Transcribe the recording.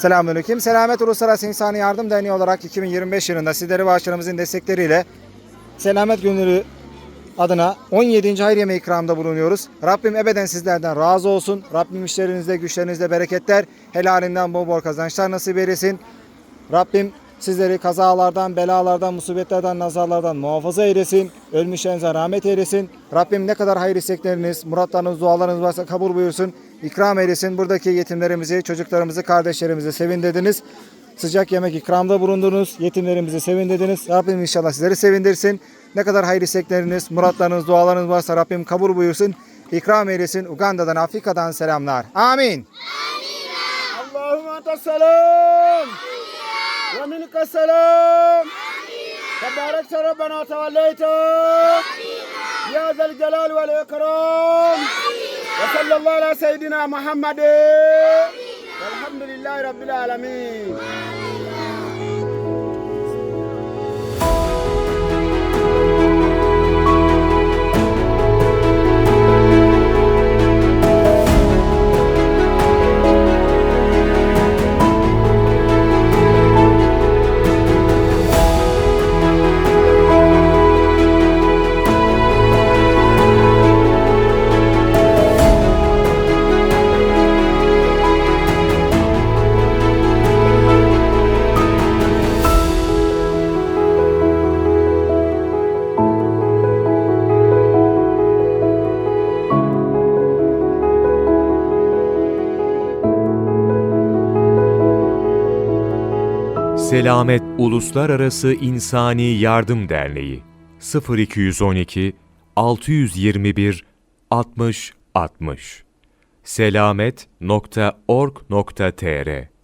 Selamünaleyküm. Selamet Uluslararası İnsani Yardım Derneği olarak 2025 yılında sizleri bağışlarımızın destekleriyle Selamet Günleri adına 17. hayır yemeği ikramda bulunuyoruz. Rabbim ebeden sizlerden razı olsun. Rabbim işlerinizde, güçlerinizde bereketler, helalinden bol bol kazançlar nasip eylesin. Rabbim Sizleri kazalardan, belalardan, musibetlerden, nazarlardan muhafaza eylesin. Ölmüşlerinize rahmet eylesin. Rabbim ne kadar hayır istekleriniz, muratlarınız, dualarınız varsa kabul buyursun. İkram eylesin. Buradaki yetimlerimizi, çocuklarımızı, kardeşlerimizi sevindirdiniz. Sıcak yemek ikramda bulundunuz. Yetimlerimizi sevindirdiniz. Rabbim inşallah sizleri sevindirsin. Ne kadar hayır istekleriniz, muratlarınız, dualarınız varsa Rabbim kabul buyursun. İkram eylesin. Uganda'dan, Afrika'dan selamlar. Amin. Amin. Allahümme selam. Amin. ومنك السلام. تباركت ربنا وتوليت. يا ذا الجلال والإكرام. وصلى الله على سيدنا محمد. والحمد لله رب العالمين. Selamet Uluslararası İnsani Yardım Derneği 0212 621 60 60 selamet.org.tr